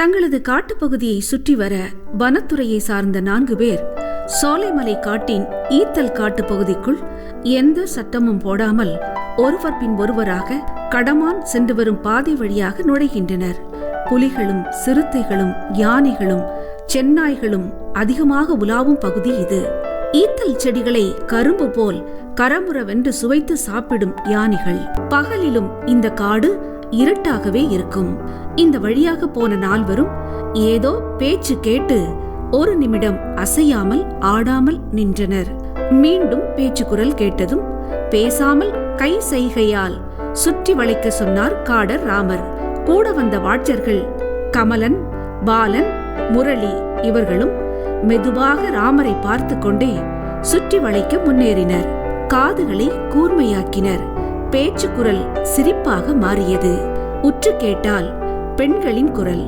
தங்களது காட்டுப்பகுதியை சுற்றி வர வனத்துறையை சார்ந்த நான்கு பேர் சோலைமலை காட்டின் ஈத்தல் காட்டு பகுதிக்குள் எந்த சட்டமும் போடாமல் ஒருவர் பின் ஒருவராக கடமான் சென்று வரும் பாதை வழியாக நுழைகின்றனர். புலிகளும் சிறுத்தைகளும் யானைகளும் சென்னாய்களும் அதிகமாக உலாவும் பகுதி இது. ஈத்தல் செடிகளை கரும்பு போல் கரமுறவென்று சுவைத்து சாப்பிடும் யானைகள். பகலிலும் இந்த காடு இருட்டாகவே இருக்கும். இந்த வழியாக போன நால்வரும் ஏதோ பேச்சு கேட்டு ஒரு நிமிடம் அசையாமல் ஆடாமல் நின்றனர். மீண்டும் பேச்சு குரல் கேட்டதும் பேசாமல் கை செய்கையால் சுற்றி வளைக்க சொன்னார் காடர் ராமர். கூட வந்த வாட்சர்கள் கமலன் பாலன் முரளி இவர்களும் மெதுவாக ராமரை பார்த்து கொண்டே சுற்றி வளைக்க முன்னேறினர். காதுகளை கூர்மையாக்கினர். பேச்சு குரல் சிரிப்பாக மாறியது. உற்று கேட்டால் பெண்களின் குரல்